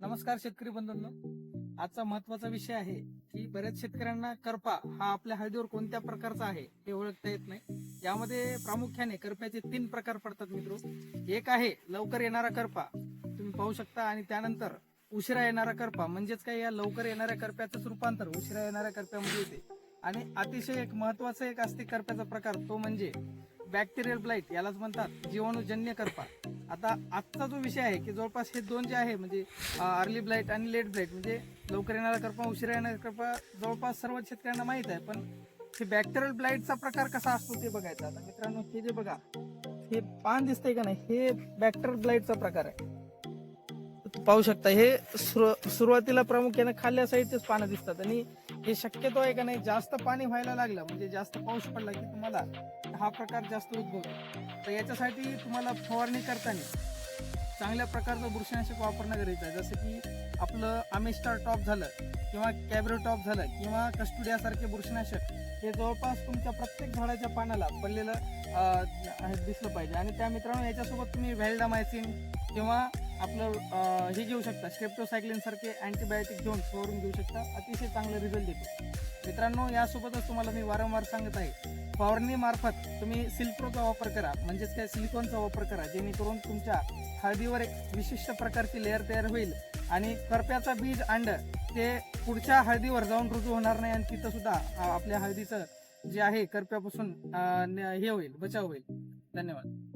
नमस्कार शेतकरी बंधूंनो. आजचा महत्त्वाचा विषय आहे की बऱ्याच शेतकऱ्यांना करपा हा आपल्या हळदीवर कोणत्या प्रकारचा आहे हे ओळखता येत नाही. यामध्ये प्रामुख्याने करप्याचे तीन प्रकार पडतात मित्रो. एक आहे लवकर येणारा करपा. तुम्ही पाहू शकता आणि त्यानंतर उशिरा येणारा करपा. म्हणजेच काय? या लवकर येणाऱ्या करप्याचंच रूपांतर उशिरा येणाऱ्या करप्यामध्ये येते. आणि अतिशय एक महत्त्वाचा एक असते करप्याचा प्रकार तो म्हणजे बॅक्टेरियल ब्लाइट यालाच म्हणतात जीवाणूजन्य करपा. आता आजचा जो विषय आहे की जवळपास हे दोन जे आहे म्हणजे अर्ली ब्लाइट आणि लेट ब्लाइट म्हणजे लवकर येणारा करपा उशिरा येणारा करपा जवळपास सर्व शेतकऱ्यांना माहीत आहे पण हे बॅक्टेरियल ब्लाइटचा प्रकार कसा असतो ते बघायचा. आता मित्रांनो हे जे बघा हे पान दिसतंय का नाही हे बॅक्टेरियल ब्लाइटचा प्रकार आहे. पाहू शकता हे सुरुवातीला प्रामुख्याने खाल्ल्या साईडचेच पानं दिसतात. आणि हे शक्यतो आहे का नाही जास्त पाणी व्हायला लागलं म्हणजे जास्त पाऊस पडला की तुम्हाला हा प्रकार जास्त उद्भवतो. तर याच्यासाठी तुम्हाला फवारणी करताना चांगल्या प्रकारचं बुरशीनाशक वापरणं गरजेचं आहे. जसं की आपलं अमिस्टार टॉप झालं किंवा कॅब्रो टॉप झालं किंवा कस्टुडियासारखे बुरशीनाशक हे जवळपास तुमच्या प्रत्येक झाडाच्या पानाला पडलेलं दिसलं पाहिजे. आणि त्या मित्रांनो याच्यासोबत तुम्ही व्हॅल्डामायसिन किंवा आपलं हे घेऊ शकता. स्टेप्टोसायक्लिन सारखे अँटीबायोटिक घेऊन फवारून घेऊ शकता. अतिशय चांगलं रिझल्ट देतो. मित्रांनो यासोबतच तुम्हाला मी वारंवार सांगत आहे. फवारणीमार्फत तुम्ही सिल्प्रोचा वापर करा. म्हणजेच काय? सिलिकॉनचा वापर करा. जेणेकरून तुमच्या हळदीवर एक विशिष्ट प्रकारची लेअर तयार होईल. आणि करप्याचा बीज अंड ते पुढच्या हळदीवर जाऊन रुजू होणार नाही. आणि तिथं सुद्धा आपल्या हळदीचं जे आहे करप्यापासून न- हे होईल बचाव होईल. धन्यवाद.